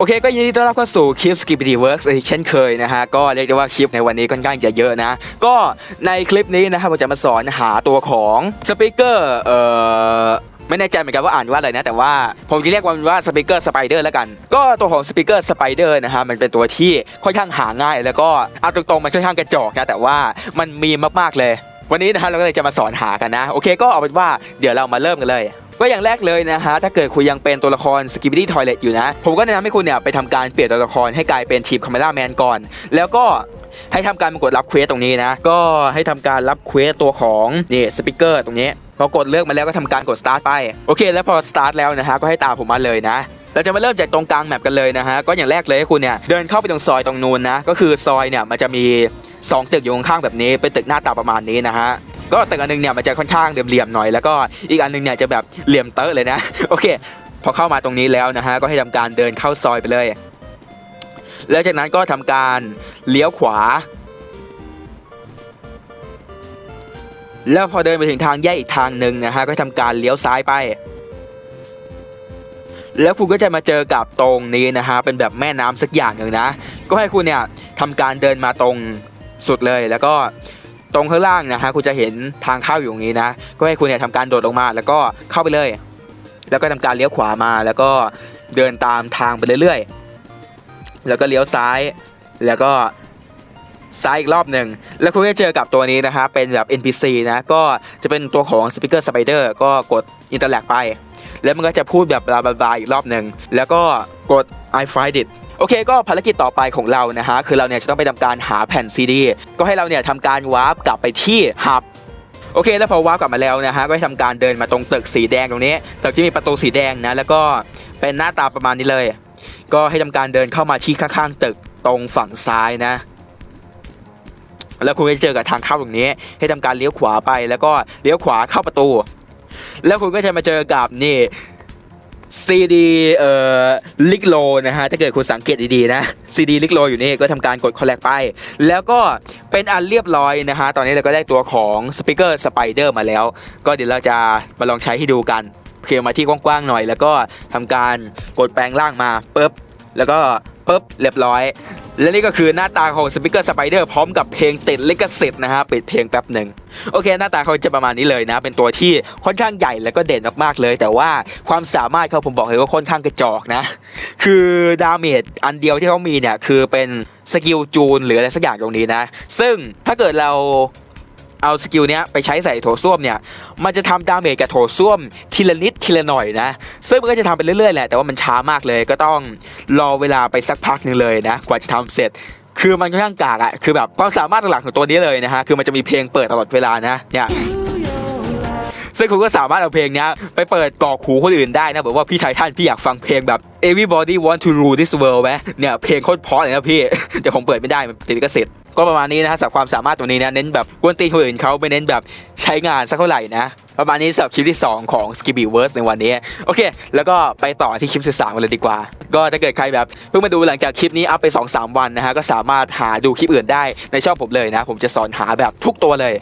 โอเคก็ยินดีต้อนรับเข้าสู่คลิป Skibidi Works อีกเช่นเคยนะฮะ ก็เรียกได้ว่าคลิปในวันนี้ค่อนข้างจะเยอะนะ ก็ในคลิปนี้นะครับผมจะมาสอนหาตัวของสปีกเกอร์เอ่อไม่แน่ใจเหมือนกันว่าอ่านว่าอะไรนะ แต่ว่าผมจะเรียกมันว่าสปีกเกอร์สไปเดอร์แล้วกัน ก็ตัวของสปีกเกอร์สไปเดอร์นะฮะมันเป็นตัวที่ค่อนข้างหาง่าย แล้วก็เอาตรงๆมันค่อนข้างกระจอกนะแต่ว่ามันมีมากๆเลย วันนี้นะฮะเราก็เลยจะมาสอนหากันนะ โอเคก็เอาเป็นว่าเดี๋ยวเรามาเริ่มกันเลย ก็อย่างแรกเลยนะฮะถ้าเกิดคุณยังเป็นตัวละคร s k i b b i d y Toilet อยู่นะ ผมก็แนะนำให้คุณเนี่ยไปทำการเปลี่ยนตัวละครให้กลายเป็นทีมคาเมล่าแมนก่อน แล้วก็ให้ทำการกดรับเควสตรงนี้นะ ก็ให้ทำการรับเควสตัวของนี่สปิเกอร์ตรงนี้พอกดเลือกมาแล้วก็ทำการกด start ไปโอเค แล้วพอ start แล้วนะฮะก็ให้ตามผมมาเลยนะเราจะมาเริ่มจากตรงกลางแมปกันเลยนะฮะก็อย่างแรกเลยให้คุณเนี่ยเดินเข้าไปตรงซอยตรงนู้นนะก็คือซอยเนี่ยมันจะมี 2 ตึกอยู่ข้างๆแบบนี้เป็นตึกหน้าตาประมาณนี้นะฮะ ก็ตึกอันหนึงเนี่ยมันจะค่อนข้างเหลี่ยมๆหน่อยแล้วก็อีกอันหนึงเนี่ยจะแบบเหลี่ยมเตอะเลยนะโอเค พอเข้ามาตรงนี้แล้วนะฮะก็ให้ทำการเดินเข้าซอยไปเลย แล้วจากนั้นก็ทำการเลี้ยวขวา แล้วพอเดินไปถึงทางแยกอีกทางหนึ่งนะฮะก็ทำการเลี้ยวซ้ายไปแล้วคุณก็จะมาเจอกับตรงนี้นะฮะเป็นแบบแม่น้ำสักอย่างหนึ่งนะ ก็ให้คุณเนี่ยทำการเดินมาตรงสุดเลยแล้วก็ ตรงข้างล่างนะฮะคุณจะเห็นทางเข้าอยู่ตรงนี้นะ ก็ให้คุณเนี่ยทำการโดดลงมา แล้วก็เข้าไปเลย แล้วก็ทำการเลี้ยวขวามา แล้วก็เดินตามทางไปเรื่อยๆ แล้วก็เลี้ยวซ้าย แล้วก็ซ้ายอีกรอบหนึ่ง แล้วคุณก็เจอกับตัวนี้นะฮะ เป็นแบบ NPC นะ ก็จะเป็นตัวของ Speaker Spider ก็กด Interact ไป แล้วมันก็จะพูดแบบบลาบลาบลาอีกรอบหนึ่ง แล้วก็กด I find it โอเคก็ภารกิจต่อไปของเรานะฮะคือเราเนี่ยจะต้องไปทำการหาแผ่นซีดีก็ให้เราเนี่ยทำการวาร์ปกลับไปที่หับโอเคแล้วพอวาร์ปกลับมาแล้วนะฮะก็ให้ทำการเดินมาตรงตึกสีแดงตรงนี้ตึกที่มีประตูสีแดงนะแล้วก็เป็นหน้าตาประมาณนี้เลย ก็ให้ทำการเดินเข้ามาที่ข้างๆตึกตรงฝั่งซ้ายนะ แล้วคุณก็จะเจอกับทางเข้าตรงนี้ ให้ทำการเลี้ยวขวาไปแล้วก็เลี้ยวขวาเข้าประตู แล้วคุณก็จะมาเจอกับนี่ ซีดีเอ่อลิกโลนะฮะถ้าเกิดคุณสังเกตดีๆนะซีดีลิกโลอยู่นี่ก็ทำการกดคอลเลกไป แล้วก็เป็นอันเรียบร้อยนะฮะตอนนี้เราก็ได้ตัวของสปีกเกอร์สไปเดอร์มาแล้ว ก็เดี๋ยวเราจะมาลองใช้ให้ดูกันเคลียร์มาที่กว้างๆหน่อย แล้วก็ทำการกดแปลงร่างมาปุ๊บแล้วก็ปุ๊บเรียบร้อย และนี่ก็คือหน้าตาของสปีกเกอร์สไปเดอร์พร้อมกับเพลงติดลิขสิทธิ์นะฮะปิดเพลงแป๊บหนึ่งโอเค หน้าตาเขาจะประมาณนี้เลยนะ เป็นตัวที่ค่อนข้างใหญ่แล้วก็เด่นมากๆเลย แต่ว่าความสามารถเขาผมบอกเลยว่าค่อนข้างกระจอกนะ คือดาเมจอันเดียวที่เขามีเนี่ยคือเป็นสกิลจูนหรืออะไรสักอย่างตรงนี้นะ ซึ่งถ้าเกิดเรา เอาสกิลเนี้ยไปใช้ใส่โถส้วมเนี่ย มันจะทำดาเมจกับโถส้วมทีละนิดทีละหน่อยนะ ซึ่งมันก็จะทำไปเรื่อยๆแหละ แต่ว่ามันช้ามากเลยก็ต้องรอเวลาไปสักพักหนึ่งเลยนะ กว่าจะทำเสร็จ คือมันค่อนข้างกากอะคือแบบความสามารถหลักของตัวนี้เลยนะฮะ คือมันจะมีเพลงเปิดตลอดเวลานะ เนี่ย ซึ่งคุณก็สามารถเอาเพลงนี้ไปเปิดกอกหูคนอื่นได้นะแบบว่าพี่ไททันพี่อยากฟังเพลงแบบ everybody want to rule this world ไหมเนี่ยเพลงโคตรเพราะเลยนะพี่แต่ผมเปิดไม่ได้มันติดลิขสิทธิ์ก็ประมาณนี้นะฮะสำหรับความสามารถตัวนี้นะเน้นแบบกวนตีนคนอื่นเขาไม่เน้นแบบใช้งานสักเท่าไหร่นะประมาณนี้สำหรับคลิปที่ 2 ของ s k i b b y Verse ในวันนี้ โอเค แล้วก็ไปต่อที่คลิปที่สามกันเลยดีกว่า ก็ถ้าเกิดใครแบบเพิ่งมาดูหลังจากคลิปนี้อัพไป 2-3 วันนะฮะก็สามารถหาดูคลิปอื่นได้ในช่องผมเลยนะ ผมจะสอนหาแบบทุกตัวเลย